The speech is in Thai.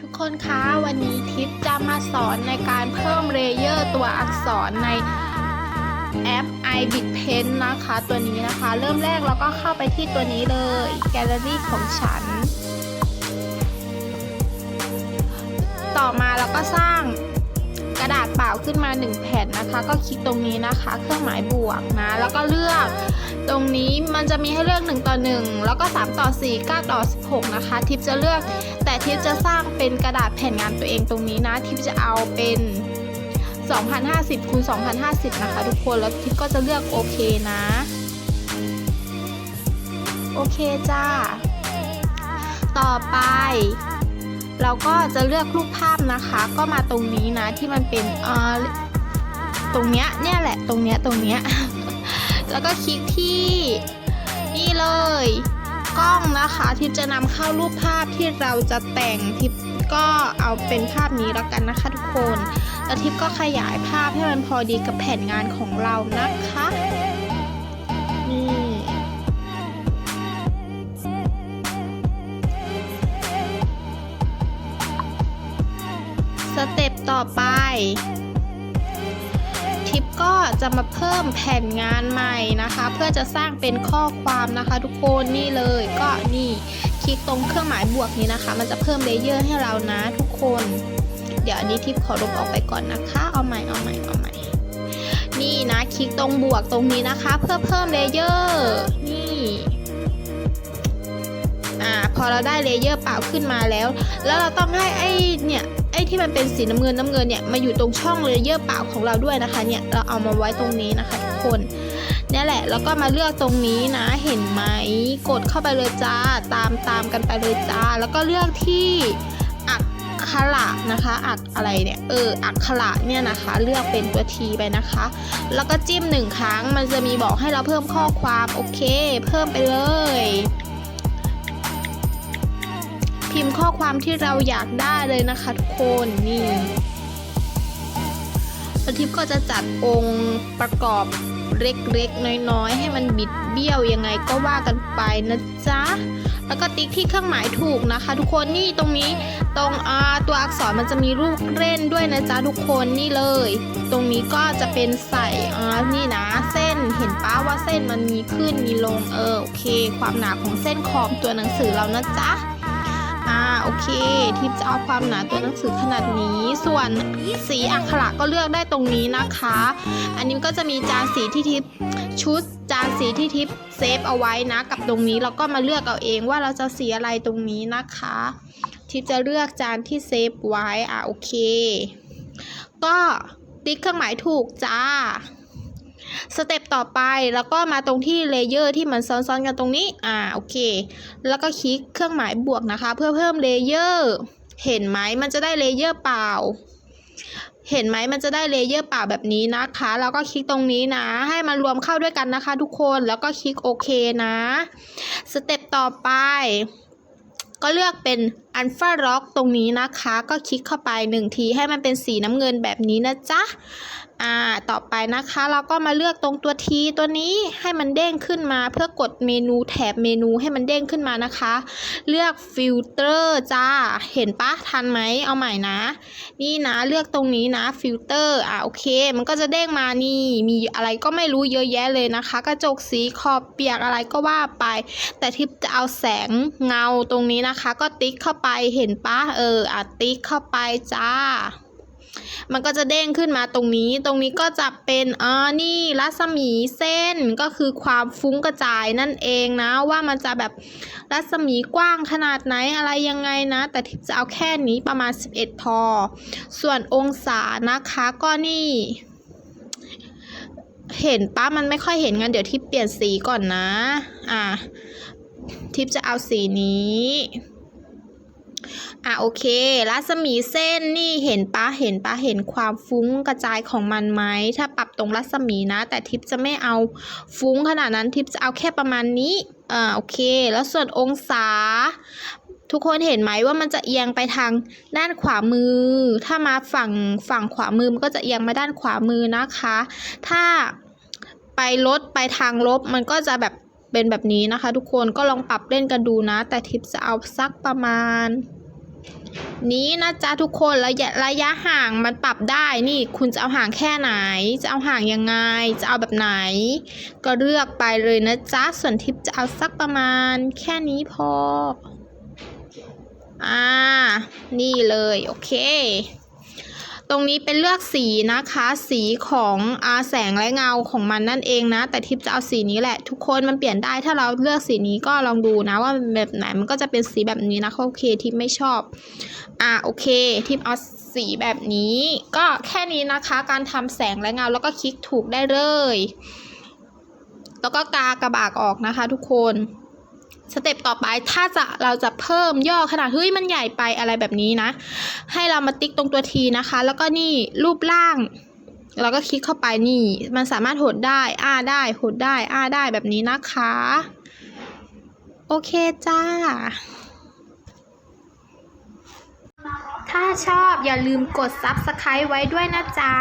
ทุกคนคะวันนี้ทิปจะมาสอนในการเพิ่มเลเยอร์ตัวอักษรในแอป iBit Pen นะคะ ตัวนี้นะคะ เริ่มแรกเราก็เข้าไปที่ตัวนี้เลย แกลเลอรี่ของฉันาษเปล่าขึ้นมา 1 แผ่นนะคะ ก็คลิกตรงนี้นะคะ เครื่องหมายบวกนะ แล้วก็เลือกตรงนี้มันจะมีให้เลือก 1 ต่อ 1 แล้วก็ 3 ต่อ 4 9 ต่อ 16 นะคะ ทิปจะเลือกแต่ทิปจะสร้างเป็นกระดาษแผ่นงานตัวเองตรงนี้นะ ทิปจะเอาเป็น 2050คูณ2050 นะคะ ทุกคนแล้วทิปก็จะเลือกโอเคนะ โอเคจ้า ต่อไป เราก็จะเลือกรูปภาพนะคะ ก็มาตรงนี้นะที่มันเป็นเอ่อตรงเนี้ยเนี่ยแหละตรงเนี้ยตรงเนี้ย แล้วก็คลิกที่นี่เลยกล้องนะคะทิปจะนำเข้ารูปภาพที่เราจะแต่งทิปก็เอาเป็นภาพนี้แล้วกันนะคะทุกคน แล้วทิปก็ขยายภาพให้มันพอดีกับแผนงานของเรานะคะ ทิปก็จะมาเพิ่มแผ่นงานใหม่นะคะ เพื่อจะสร้างเป็นข้อความนะคะ ทุกคนนี่เลยก็นี่คลิกตรงเครื่องหมายบวกนี้นะคะ มันจะเพิ่มเลเยอร์ให้เรานะทุกคน เดี๋ยวอันนี้ทิปขอลบออกไปก่อนนะคะ เอาใหม่เอาใหม่เอาใหม่นี่นะคลิกตรงบวกตรงนี้นะคะ เพื่อเพิ่มเลเยอร์นี่อ่าพอเราได้เลเยอร์เปล่าขึ้นมาแล้ว แล้วเราต้องให้ไอ้เนี่ย ไอ้ที่มันเป็นสีน้ำเงินน้ำเงินเนี่ยมาอยู่ตรงช่องเลเยอร์เปล่าของเราด้วยนะคะเนี่ยเราเอามาไว้ตรงนี้นะคะทุกคนนี่แหละแล้วก็มาเลือกตรงนี้นะเห็นไหมกดเข้าไปเลยจ้าตามตามกันไปเลยจ้า แล้วก็เลือกที่อักขระนะคะ อักอะไรเนี่ยเอออักขระเนี่ยนะคะ เลือกเป็นตัวทีไปนะคะ แล้วก็จิ้มหนึ่งครั้งมันจะมีบอกให้เราเพิ่มข้อความโอเค เพิ่มไปเลย พิมพ์ข้อความที่เราอยากได้เลยนะคะทุกคนนี่แล้วทิปก็จะจัดองค์ประกอบเล็กๆ น้อยๆ ให้มันบิดเบี้ยวยังไงก็ว่ากันไปนะจ๊ะ แล้วก็ติ๊กที่เครื่องหมายถูกนะคะ ทุกคนนี่ตรงนี้ตรงอตัวอักษรมันจะมีรูปเล่นด้วยนะจ๊ะทุกคนนี่เลย ตรงนี้ก็จะเป็นใส่อ่านี่นะเส้นเห็นป้าว่าเส้นมันมีขึ้นมีลงเออโอเค ความหนาของเส้นขอบตัวหนังสือเรานะจ๊ะ โอเค ทิปจะเอาความหนาตัวหนังสือขนาดนี้ ส่วนสีอักขระก็เลือกได้ตรงนี้นะคะ อันนี้ก็จะมีจานสีที่ทิปชุดจานสีที่ทิปเซฟเอาไว้นะกับตรงนี้เราก็มาเลือกเอาเองว่าเราจะสีอะไรตรงนี้นะคะ ทิปจะเลือกจานที่เซฟไว้อ่าโอเค ก็ติ๊กเครื่องหมายถูกจ้า สเต็ปต่อไปแล้วก็มาตรงที่เลเยอร์ที่มันซ้อนๆกันตรงนี้ อ่า โอเค แล้วก็คลิกเครื่องหมายบวกนะคะ เพื่อเพิ่มเลเยอร์ เห็นไหมมันจะได้เลเยอร์เปล่า เห็นไหมมันจะได้เลเยอร์เปล่าแบบนี้นะคะ แล้วก็คลิกตรงนี้นะ ให้มันรวมเข้าด้วยกันนะคะ ทุกคน แล้วก็คลิกโอเคนะ สเต็ปต่อไป ก็เลือกเป็นอันฟาร็อกตรงนี้นะคะ ก็คลิกเข้าไปหนึ่งทีให้มันเป็นสีน้ำเงินแบบนี้นะจ๊ะอ่าต่อไปนะคะเราก็มาเลือกตรงตัวทีตัวนี้ให้มันเด้งขึ้นมาเพื่อกดเมนูแถบเมนูให้มันเด้งขึ้นมานะคะ เลือกฟิลเตอร์จ้าเห็นปะทันไหมเอาใหม่นะ นี่นะเลือกตรงนี้นะฟิลเตอร์อ่าโอเค มันก็จะเด้งมานี่มีอะไรก็ไม่รู้เยอะแยะเลยนะคะ กระจกสีขอบเปียกอะไรก็ว่าไป แต่ทิปจะเอาแสงเงาตรงนี้นะคะ ก็ติ๊กเข้าไปเห็นปะเอออะติ๊กเข้าไปจ้า มันก็จะเด้งขึ้นมาตรงนี้ ตรงนี้ก็จะเป็นอ่านี่รัศมีเส้นก็คือความฟุ้งกระจายนั่นเองนะ ว่ามันจะแบบรัศมีกว้างขนาดไหนอะไรยังไงนะ แต่ทิปจะเอาแค่นี้ประมาณ 11ทอส่วนองศานะคะก็นี่เห็นป้ามันไม่ค่อยเห็นงั้นเดี๋ยวทิปเปลี่ยนสีก่อนนะ อะทิปจะเอาสีนี้ อะโอเค รัศมีเส้นนี่เห็นปะเห็นปะเห็นความฟุ้งกระจายของมันไหม ถ้าปรับตรงรัศมีนะ แต่ทิปจะไม่เอาฟุ้งขนาดนั้นทิปจะเอาแค่ประมาณนี้อ่าโอเค แล้วส่วนองศา ทุกคนเห็นไหมว่ามันจะเอียงไปทางด้านขวามือ ถ้ามาฝั่งฝั่งขวามือมันก็จะเอียงมาด้านขวามือนะคะ ถ้าไปลดไปทางลบมันก็จะแบบ เป็นแบบนี้นะคะ ทุกคนก็ลองปรับเล่นกันดูนะ แต่ทิปจะเอาสักประมาณ นี้นะจ๊ะทุกคนระยะระยะห่างมันปรับได้นี่ คุณจะเอาห่างแค่ไหน จะเอาห่างยังไง จะเอาแบบไหน ก็เลือกไปเลยนะจ๊ะส่วนทิปจะเอาสักประมาณ แค่นี้พออ่า นี่เลย โอเค ตรงนี้เป็นเลือกสีนะคะ สีของอาแสงและเงาของมันนั่นเองนะ แต่ทิปจะเอาสีนี้แหละ ทุกคนมันเปลี่ยนได้ถ้าเราเลือกสีนี้ก็ลองดูนะว่าแบบไหนมันก็จะเป็นสีแบบนี้นะโอเคทิปไม่ชอบอ่าโอเค ทิปเอาสีแบบนี้ ก็แค่นี้นะคะการทำแสงและเงาแล้วก็คลิกถูกได้เลย แล้วก็กากระบากออกนะคะทุกคน สเต็ปต่อไปถ้าจะเราจะเพิ่มย่อขนาดเฮ้ยมันใหญ่ไปอะไรแบบนี้นะ ให้เรามาติ๊กตรงตัวทีนะคะ แล้วก็นี่รูปร่างเราก็คลิกเข้าไปนี่ มันสามารถหดได้ อ้าได้หดได้ อ้าได้แบบนี้นะคะ โอเคจ้า ถ้าชอบอย่าลืมกด Subscribe ไว้ด้วยนะจ๊ะ